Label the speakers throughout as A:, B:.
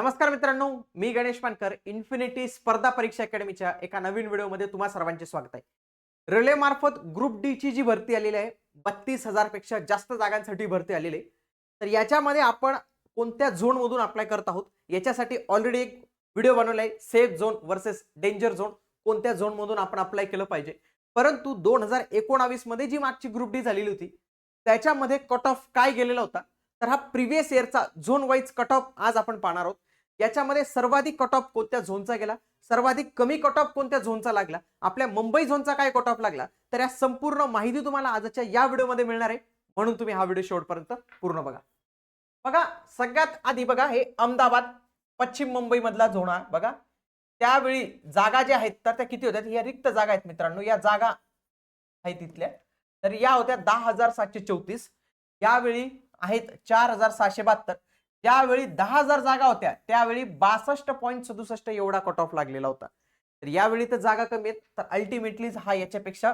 A: नमस्कार मित्रांनो मी गणेश पानकर इन्फिनिटी स्पर्धा परीक्षा अकॅडमीच्या एका नवीन व्हिडिओमध्ये तुम्हा सर्वांचे स्वागत आहे. रेल्वे मार्फत ग्रुप डी ची जी भरती आलेली आहे बत्तीस हजारपेक्षा जास्त जागांसाठी भरती आलेली आहे. तर याच्यामध्ये आपण कोणत्या झोन मधून अप्लाय करत आहोत याच्यासाठी ऑलरेडी एक व्हिडिओ बनवला आहे safe zone versus danger zone कोणत्या झोन मधून आपण अप्लाय केलं पाहिजे. परंतु दोन हजार एकोणावीसमध्ये जी मागची ग्रुप डी झालेली होती त्याच्यामध्ये कट ऑफ काय गेलेला होता तर हा प्रिव्हियस इयरचा झोन वाईज कट ऑफ आज आपण पाहणार आहोत. याच्यामध्ये सर्वाधिक कट ऑफ कोणत्या झोनचा गेला? सर्वाधिक कमी कट ऑफ कोणत्या झोनचा लागला? आपल्या मुंबई झोनचा काय कट ऑफ लागला? तर या संपूर्ण माहिती तुम्हाला आजच्या या व्हिडिओमध्ये मिळणार आहे. म्हणून तुम्ही हा व्हिडिओ शेवटपर्यंत पूर्ण बघा. बघा सगळ्यात आधी बघा हे अहमदाबाद पश्चिम मुंबई मधला झोन आहे बघा. त्यावेळी जागा ज्या आहेत तर त्या किती होत्या? या रिक्त जागा आहेत मित्रांनो. या जागा आहेत तिथल्या. तर या होत्या दहा हजार सातशे चौतीस. यावेळी आहेत चार हजार सहाशे बहात्तर. ज्यावेळी दहा हजार जागा होत्या. त्यावेळी बासष्ट पॉईंट सदुसष्ट एवढा कट ऑफ लागलेला होता. तर यावेळी तर जागा कमी आहेत तर अल्टिमेटली हा याच्यापेक्षा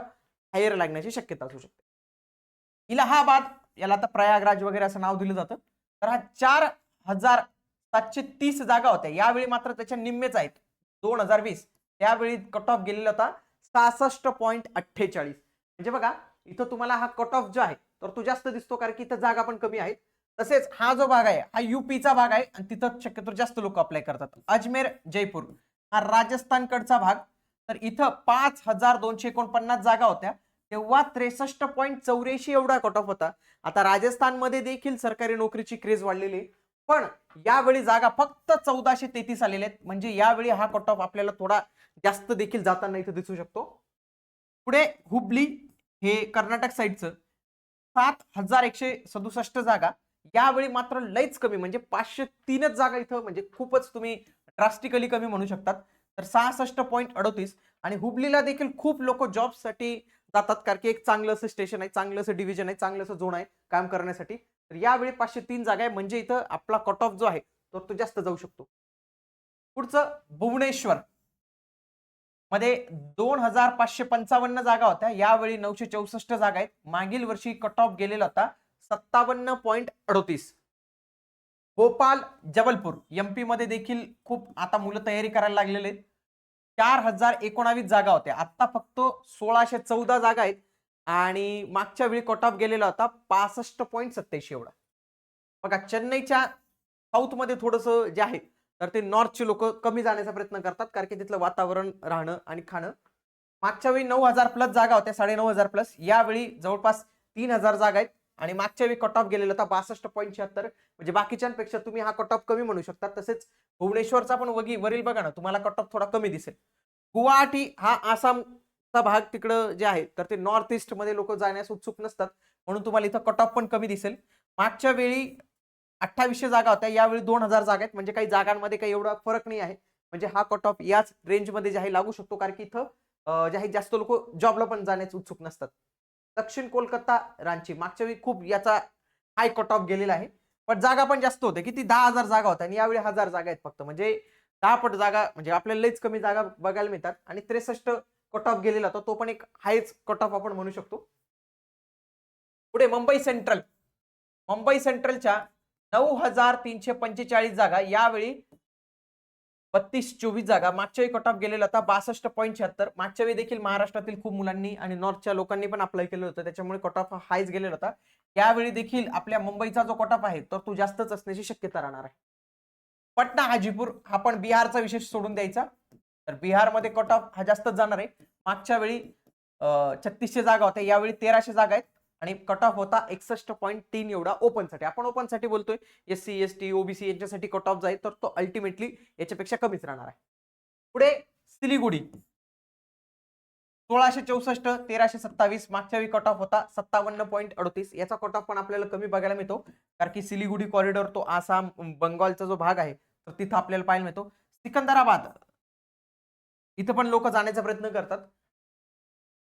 A: हायर लागण्याची शक्यता असू शकते. इलाहाबाद याला आता प्रयागराज वगैरे असं नाव दिलं जातं. तर हा चार हजार सातशे तीस जागा होत्या. यावेळी मात्र त्याच्या निम्मेच आहेत. दोन हजार वीस. त्यावेळी कट ऑफ गेलेला होता सहासष्ट पॉईंट अठ्ठेचाळीस. म्हणजे बघा इथं तुम्हाला हा कट ऑफ जो आहे तर तो जास्त दिसतो कारण की इथं जागा पण कमी आहेत. तसेच हा जो भाग आहे हा युपीचा भाग आहे आणि तिथं शक्यतो जास्त लोक अप्लाय करतात. अजमेर जयपूर हा राजस्थानकडचा भाग. तर इथं पाच हजार दोनशे एकोणपन्नास जागा होत्या. तेव्हा त्रेसष्ट पॉईंट चौऱ्याऐंशी एवढा कट ऑफ होता. आता राजस्थानमध्ये देखील सरकारी नोकरीची क्रेज वाढलेली आहे. पण यावेळी जागा फक्त चौदाशे तेहतीस आलेल्या आहेत. म्हणजे यावेळी हा कट ऑफ आपल्याला थोडा जास्त देखील जाताना इथं दिसू शकतो. पुढे हुबली हे कर्नाटक साईडचं सात हजार एकशे सदुसष्ट जागा. यावेळी मात्र लईच कमी म्हणजे पाचशे तीनच जागा इथं म्हणजे खूपच तुम्ही ड्रास्टिकली कमी म्हणू शकतात. तर सहासष्ट पॉईंट अडोतीस आणि हुबलीला देखील खूप लोक जॉबसाठी जातात कारण की एक चांगलं असं स्टेशन आहे चांगलं असं डिव्हिजन आहे चांगलं असं झोन आहे काम करण्यासाठी. तर यावेळी पाचशे तीन जागा आहे म्हणजे इथं आपला कट ऑफ जो आहे तो तो जास्त जाऊ शकतो. पुढचं भुवनेश्वर. मध्ये दोन हजार पाचशे पंचावन्न जागा होत्या यावेळी नऊशे चौसष्ट जागा आहेत. मागील वर्षी कट ऑफ गेलेला होता. सत्तावन्न पॉईंट अडोतीस. भोपाल जबलपूर एमपी मध्ये देखील खूप आता मुलं तयारी करायला लागलेले आहेत. चार हजार एकोणावीस जागा होत्या. आता फक्त सोळाशे चौदा जागा आहेत. आणि मागच्या वेळी कट ऑफ गेलेला होता पासष्ट पॉईंट सत्याऐंशी एवढा. बघा चेन्नईच्या साऊथमध्ये थोडंसं जे आहे तर ते नॉर्थचे लोक कमी जाण्याचा प्रयत्न करतात कारण की तिथलं वातावरण राहणं आणि खाणं. मागच्या वेळी नऊ हजार प्लस जागा होत्या साडे नऊ हजार प्लस यावेळी जवळपास तीन हजार जागा आहेत. आणि मागच्या वेळी कट ऑफ गेलेला होता बासष्ट पॉईंट शहात्तर. म्हणजे बाकीच्यांपेक्षा तुम्ही हा कट ऑफ कमी म्हणू शकता. तसेच भुवनेश्वरचा पण वगी वरील बघा ना तुम्हाला कट ऑफ थोडा कमी दिसेल. गुवाहाटी हा आसामचा भाग तिकडं जे आहे तर ते नॉर्थ ईस्टमध्ये लोक जाण्यास उत्सुक नसतात. म्हणून तुम्हाला इथं कट ऑफ पण कमी दिसेल. मागच्या वेळी अठ्ठावीसशे जागा होत्या यावेळी दोन हजार जागा आहेत. म्हणजे काही जागांमध्ये काही एवढा फरक नाही आहे. म्हणजे हा कट ऑफ याच रेंजमध्ये जे आहे लागू शकतो. कारण की इथं जे आहे जास्त लोक जॉबला पण जाण्यास उत्सुक नसतात. दक्षिण कोलकाता रांची. मागच्या वेळी खूप याचा हाय कट ऑफ गेलेला आहे. पण जागा पण जास्त होते किती? दहा हजार जागा होत्या. आणि यावेळी हजार जागा आहेत फक्त. म्हणजे दहा पट जागा म्हणजे आपल्याला लईच कमी जागा बघायला मिळतात. आणि त्रेसष्ट कट ऑफ गेलेला होता तो पण एक हायच कट ऑफ आपण म्हणू शकतो. पुढे मुंबई सेंट्रल मुंबई सेंट्रलच्या नऊ हजार तीनशे पंचेचाळीस जागा यावेळी बत्तीस चोवीस जागा. मागच्या वेळी कट ऑफ गेलेला होता. बासष्ट पॉईंट शहात्तर. मागच्या वेळी देखील महाराष्ट्रातील खूप मुलांनी आणि नॉर्थच्या लोकांनी पण अप्लाय केलं होतं. त्याच्यामुळे कट ऑफ हायच गेलेला होता. यावेळी देखील आपल्या मुंबईचा जो कट ऑफ आहे तर तो जास्तच असण्याची शक्यता राहणार आहे. पटना हाजीपूर हा पण बिहारचा विशेष सोडून द्यायचा. तर बिहारमध्ये कट ऑफ हा जास्तच जाणार आहे. मागच्या वेळी छत्तीसशे जागा होत्या. यावेळी तेराशे जागा आहेत. आणि कट ऑफ होता एकसष्ट पॉईंट तीन एवढा ओपनसाठी. आपण ओपनसाठी बोलतोय S C S T OBC यांच्यासाठी कट ऑफ जाईल तर तो अल्टिमेटली याच्यापेक्षा कमीच राहणार आहे. पुढे सिलिगुडी. सोळाशे चौसष्ट तेराशे सत्तावीस मागच्या वेळी कट ऑफ होता सत्तावन्न पॉईंट अडतीस. याचा कट ऑफ पण आपल्याला कमी बघायला मिळतो कारण की सिलिगुडी कॉरिडॉर तो आसाम बंगालचा जो भाग आहे तर तिथं आपल्याला पाहायला मिळतो. सिकंदराबाद. इथं पण लोक जाण्याचा प्रयत्न करतात.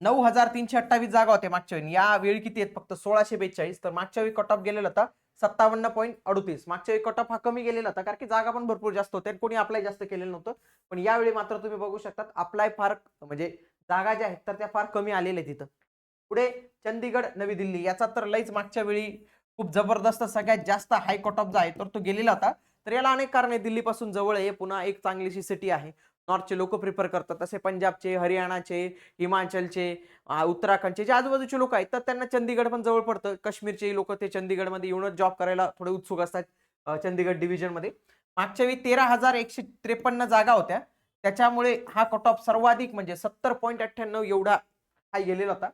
A: नऊ हजार तीनशे अठ्ठावीस जागा होत्या मागच्या वेळी. या वेळी किती आहेत? फक्त सोळाशे बेचाळीस. तर मागच्या वेळी कट ऑफ गेलेला होता सत्तावन्न पॉईंट अडतीस. मागच्या वेळी कट ऑफ हा कमी गेलेला होता कारण की जागा पण भरपूर जास्त होत्या कोणी अप्लाय जास्त केलेलं नव्हतं. पण यावेळी मात्र तुम्ही बघू शकतात अप्लाय फार म्हणजे जागा ज्या आहेत तर त्या फार कमी आलेल्या आहेत तिथं पुढे चंदीगड नवी दिल्ली. याचा तर लईच मागच्या वेळी खूप जबरदस्त सगळ्यात जास्त हाय कट ऑफ जो आहे तर तो गेलेला होता. तर याला अनेक कारण. आहे दिल्लीपासून जवळ आहे पुन्हा एक चांगलीशी सिटी आहे. नॉर्थचे लोक प्रिफर करतात. तसे पंजाबचे हरियाणाचे हिमाचलचे उत्तराखंडचे जे आजूबाजूचे लोक आहेत तर त्यांना चंदीगड पण जवळ पडतं. काश्मीरचे लोक ते चंदीगडमध्ये येऊनच जॉब करायला थोडे उत्सुक असतात चंदीगड डिव्हिजनमध्ये मागच्या वेळी तेरा हजार एकशे त्रेपन्न जागा होत्या. त्याच्यामुळे हा कट ऑफ सर्वाधिक म्हणजे सत्तर पॉईंट अठ्ठ्याण्णव एवढा हा गेलेला होता.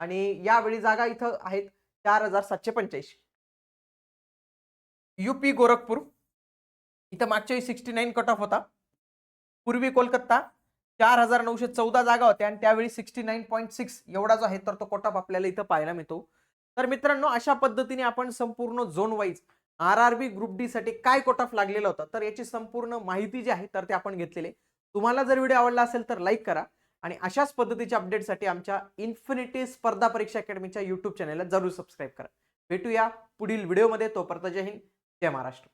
A: आणि यावेळी जागा इथं आहेत चार हजार सातशे पंच्याऐंशी युपी गोरखपूर. इथं मागच्या वेळी सिक्स्टी नाईन कट ऑफ होता. पूर्वी कोलकाता चार हजार नऊशे चौदा जागा होत्या आणि त्यावेळी सिक्स्टी नाईन पॉईंट सिक्स एवढा जो आहे तर तो कोटाप ऑफ आपल्याला इथं पाहायला मिळतो. तर मित्रांनो अशा पद्धतीने आपण संपूर्ण zone wise R R B group D साठी काय कोटाफ ऑफ लागलेला होता तर याची संपूर्ण माहिती जी आहे तर ते आपण घेतलेले तुम्हाला जर व्हिडिओ आवडला असेल तर लाईक करा आणि अशाच पद्धतीच्या अपडेटसाठी आमच्या इन्फिनिटी स्पर्धा परीक्षा अकॅडमीच्या युट्यूब चॅनलला जरूर सबस्क्राईब करा. भेटूया पुढील व्हिडिओमध्ये तोपर्यंत जय हिंद जय महाराष्ट्र.